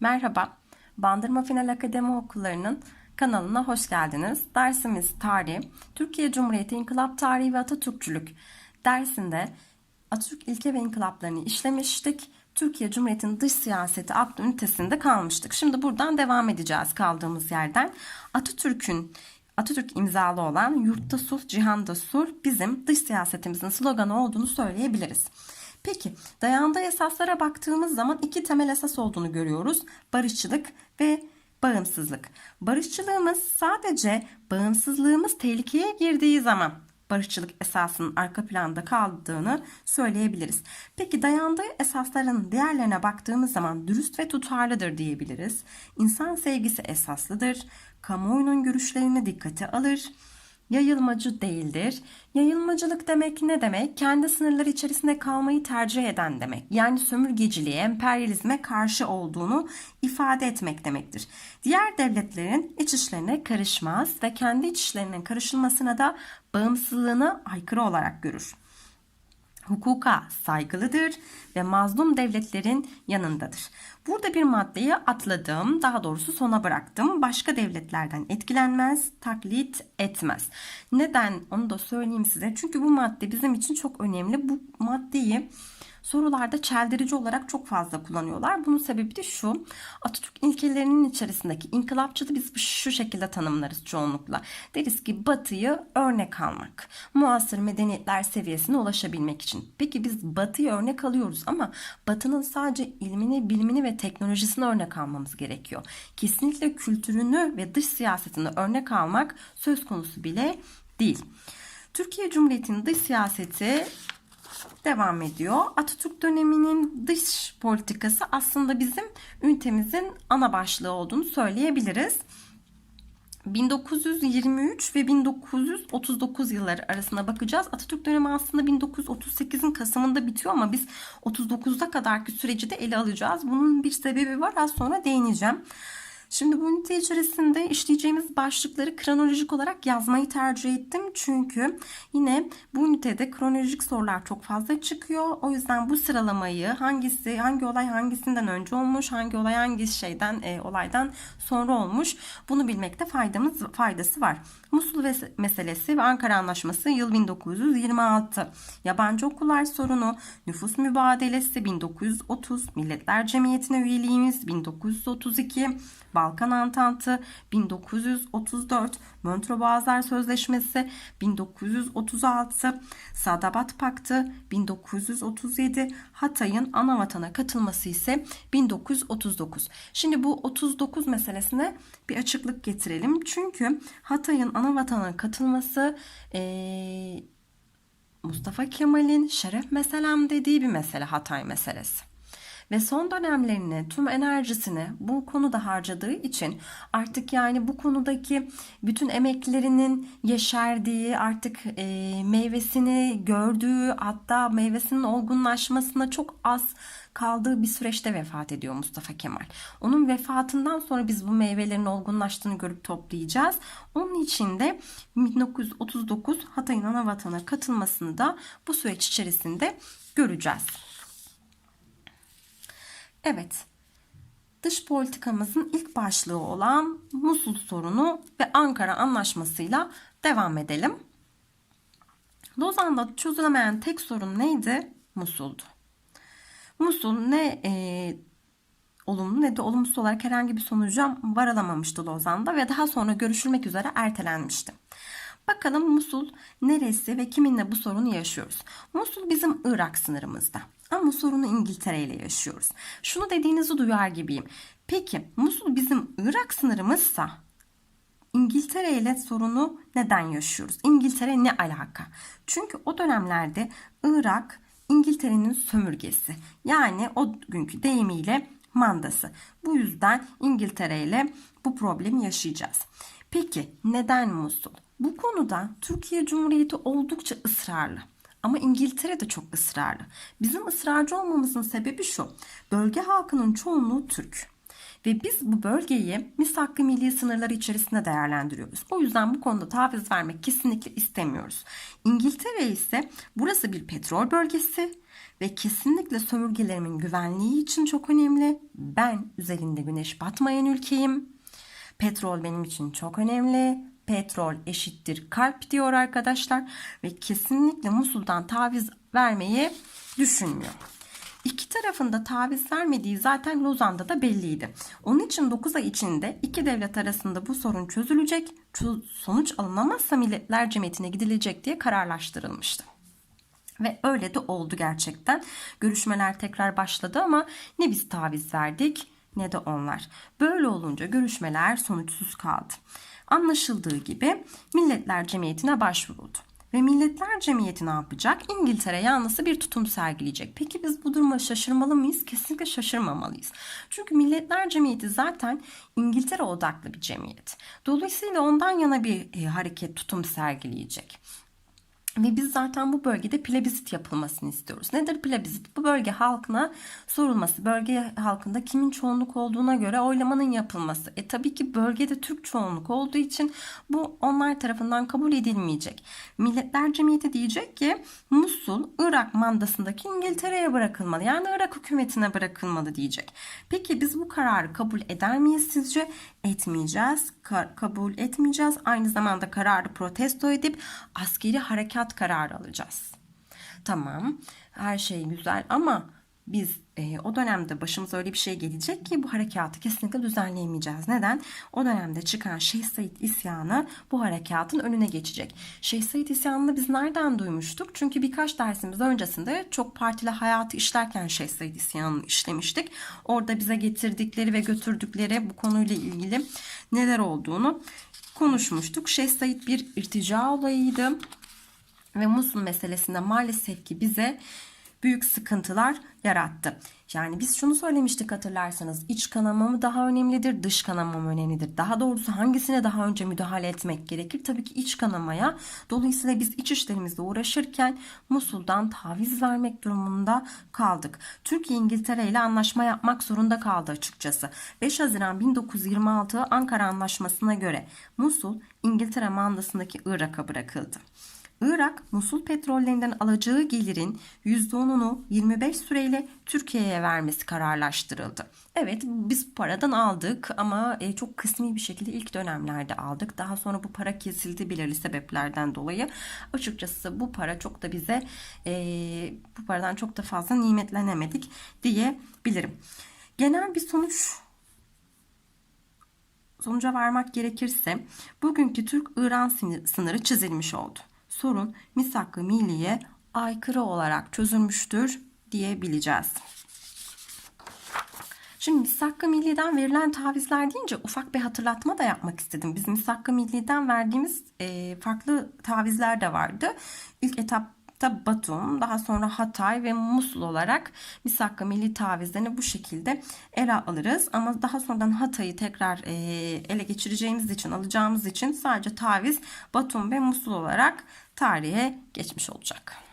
Merhaba, Bandırma Final Akademi Okulları'nın kanalına hoş geldiniz. Dersimiz tarih, Türkiye Cumhuriyeti İnkılap Tarihi ve Atatürkçülük dersinde Atatürk ilke ve inkılaplarını işlemiştik. Türkiye Cumhuriyeti'nin dış siyaseti adlı ünitesinde kalmıştık. Şimdi buradan devam edeceğiz kaldığımız yerden. Atatürk'ün Atatürk imzalı olan yurtta sulh, cihanda sulh bizim dış siyasetimizin sloganı olduğunu söyleyebiliriz. Peki dayandığı esaslara baktığımız zaman iki temel esas olduğunu görüyoruz. Barışçılık ve bağımsızlık. Barışçılığımız sadece bağımsızlığımız tehlikeye girdiği zaman barışçılık esasının arka planda kaldığını söyleyebiliriz. Peki dayandığı esasların diğerlerine baktığımız zaman dürüst ve tutarlıdır diyebiliriz. İnsan sevgisi esaslıdır. Kamuoyunun görüşlerini dikkate alır yayılmacı değildir. Yayılmacılık demek ne demek? Kendi sınırları içerisinde kalmayı tercih eden demek. Yani sömürgeciliğe, emperyalizme karşı olduğunu ifade etmek demektir. Diğer devletlerin iç işlerine karışmaz ve kendi iç işlerinin karışılmasına da bağımsızlığını aykırı olarak görür hukuka saygılıdır ve mazlum devletlerin yanındadır. Burada bir maddeyi atladım, daha doğrusu sona bıraktım. Başka devletlerden etkilenmez, taklit etmez. Neden onu da söyleyeyim size. Çünkü bu madde bizim için çok önemli. Bu maddeyi sorularda çeldirici olarak çok fazla kullanıyorlar. Bunun sebebi de şu. Atatürk ilkelerinin içerisindeki inkılapçılığı biz şu şekilde tanımlarız çoğunlukla. Deriz ki batıyı örnek almak. Muasır medeniyetler seviyesine ulaşabilmek için. Peki biz batıyı örnek alıyoruz ama batının sadece ilmini, bilimini ve teknolojisini örnek almamız gerekiyor. Kesinlikle kültürünü ve dış siyasetini örnek almak söz konusu bile değil. Türkiye Cumhuriyeti'nin dış siyaseti devam ediyor. Atatürk döneminin dış politikası aslında bizim ünitemizin ana başlığı olduğunu söyleyebiliriz. 1923 ve 1939 yılları arasına bakacağız. Atatürk dönemi aslında 1938'in Kasım'ında bitiyor ama biz 39'da kadarki süreci de ele alacağız. Bunun bir sebebi var az sonra değineceğim. Şimdi bu ünite içerisinde işleyeceğimiz başlıkları kronolojik olarak yazmayı tercih ettim. Çünkü yine bu ünitede kronolojik sorular çok fazla çıkıyor. O yüzden bu sıralamayı hangisi, hangi olay hangisinden önce olmuş, hangi olay hangi şeyden, e, olaydan sonra olmuş bunu bilmekte faydamız faydası var. Musul meselesi ve Ankara Anlaşması yıl 1926. Yabancı okullar sorunu, nüfus mübadelesi 1930, Milletler Cemiyeti'ne üyeliğimiz 1932, Balkan Antantı 1934, Montreux Boğazlar Sözleşmesi 1936, Sadabat Paktı 1937, Hatay'ın ana vatana katılması ise 1939. Şimdi bu 39 meselesine bir açıklık getirelim. Çünkü Hatay'ın ana vatana katılması ee, Mustafa Kemal'in şeref meselem dediği bir mesele Hatay meselesi ve son dönemlerini tüm enerjisini bu konuda harcadığı için artık yani bu konudaki bütün emeklerinin yeşerdiği artık e, meyvesini gördüğü hatta meyvesinin olgunlaşmasına çok az kaldığı bir süreçte vefat ediyor Mustafa Kemal. Onun vefatından sonra biz bu meyvelerin olgunlaştığını görüp toplayacağız. Onun için de 1939 Hatay'ın ana vatana katılmasını da bu süreç içerisinde göreceğiz. Evet. Dış politikamızın ilk başlığı olan Musul sorunu ve Ankara anlaşmasıyla devam edelim. Lozan'da çözülemeyen tek sorun neydi? Musul'du. Musul ne e, olumlu ne de olumsuz olarak herhangi bir sonuca varılamamıştı Lozan'da ve daha sonra görüşülmek üzere ertelenmişti. Bakalım Musul neresi ve kiminle bu sorunu yaşıyoruz? Musul bizim Irak sınırımızda. Ama sorunu İngiltere ile yaşıyoruz. Şunu dediğinizi duyar gibiyim. Peki Musul bizim Irak sınırımızsa İngiltere ile sorunu neden yaşıyoruz? İngiltere ne alaka? Çünkü o dönemlerde Irak İngiltere'nin sömürgesi. Yani o günkü deyimiyle mandası. Bu yüzden İngiltere ile bu problemi yaşayacağız. Peki neden Musul? Bu konuda Türkiye Cumhuriyeti oldukça ısrarlı. Ama İngiltere de çok ısrarlı. Bizim ısrarcı olmamızın sebebi şu. Bölge halkının çoğunluğu Türk. Ve biz bu bölgeyi misak milli sınırları içerisinde değerlendiriyoruz. O yüzden bu konuda taviz vermek kesinlikle istemiyoruz. İngiltere ise burası bir petrol bölgesi ve kesinlikle sömürgelerimin güvenliği için çok önemli. Ben üzerinde güneş batmayan ülkeyim. Petrol benim için çok önemli. Petrol eşittir kalp diyor arkadaşlar ve kesinlikle Musul'dan taviz vermeyi düşünmüyor. İki tarafında taviz vermediği zaten Lozan'da da belliydi. Onun için 9 ay içinde iki devlet arasında bu sorun çözülecek, çö- sonuç alınamazsa Milletler Cemiyeti'ne gidilecek diye kararlaştırılmıştı. Ve öyle de oldu gerçekten. Görüşmeler tekrar başladı ama ne biz taviz verdik ne de onlar. Böyle olunca görüşmeler sonuçsuz kaldı. Anlaşıldığı gibi Milletler Cemiyeti'ne başvuruldu. Ve Milletler Cemiyeti ne yapacak? İngiltere yanlısı bir tutum sergileyecek. Peki biz bu duruma şaşırmalı mıyız? Kesinlikle şaşırmamalıyız. Çünkü Milletler Cemiyeti zaten İngiltere odaklı bir cemiyet. Dolayısıyla ondan yana bir e, hareket tutum sergileyecek. Ve biz zaten bu bölgede plebissit yapılmasını istiyoruz. Nedir plebissit? Bu bölge halkına sorulması, bölge halkında kimin çoğunluk olduğuna göre oylamanın yapılması. E tabii ki bölgede Türk çoğunluk olduğu için bu onlar tarafından kabul edilmeyecek. Milletler Cemiyeti diyecek ki Musul, Irak mandasındaki İngiltere'ye bırakılmalı. Yani Irak hükümetine bırakılmalı diyecek. Peki biz bu kararı kabul eder miyiz sizce? Etmeyeceğiz. Ka- kabul etmeyeceğiz. Aynı zamanda kararı protesto edip askeri harekat kararı alacağız. Tamam her şey güzel ama biz e, o dönemde başımıza öyle bir şey gelecek ki bu harekatı kesinlikle düzenleyemeyeceğiz. Neden? O dönemde çıkan Şeyh Said isyanı bu harekatın önüne geçecek. Şeyh Said isyanını biz nereden duymuştuk? Çünkü birkaç dersimiz öncesinde çok partili hayatı işlerken Şeyh Said isyanını işlemiştik. Orada bize getirdikleri ve götürdükleri bu konuyla ilgili neler olduğunu konuşmuştuk. Şeyh Said bir irtica olayıydı ve Musul meselesinde maalesef ki bize büyük sıkıntılar yarattı. Yani biz şunu söylemiştik hatırlarsanız iç kanama mı daha önemlidir dış kanama mı önemlidir? Daha doğrusu hangisine daha önce müdahale etmek gerekir? Tabii ki iç kanamaya. Dolayısıyla biz iç işlerimizle uğraşırken Musul'dan taviz vermek durumunda kaldık. Türkiye İngiltere ile anlaşma yapmak zorunda kaldı açıkçası. 5 Haziran 1926 Ankara Anlaşması'na göre Musul İngiltere mandasındaki Irak'a bırakıldı. Irak, Musul petrollerinden alacağı gelirin %10'unu 25 süreyle Türkiye'ye vermesi kararlaştırıldı. Evet biz paradan aldık ama e, çok kısmi bir şekilde ilk dönemlerde aldık. Daha sonra bu para kesildi belirli sebeplerden dolayı. Açıkçası bu para çok da bize e, bu paradan çok da fazla nimetlenemedik diyebilirim. Genel bir sonuç sonuca varmak gerekirse bugünkü Türk-İran sınırı çizilmiş oldu. Sorun misak-ı milliye aykırı olarak çözülmüştür diyebileceğiz. Şimdi misak-ı milliden verilen tavizler deyince ufak bir hatırlatma da yapmak istedim. Biz misak-ı milliden verdiğimiz e, farklı tavizler de vardı. İlk etapta Batum, daha sonra Hatay ve Musul olarak misak-ı milli tavizlerini bu şekilde ele alırız. Ama daha sonradan Hatay'ı tekrar e, ele geçireceğimiz için, alacağımız için sadece taviz Batum ve Musul olarak tarihe geçmiş olacak.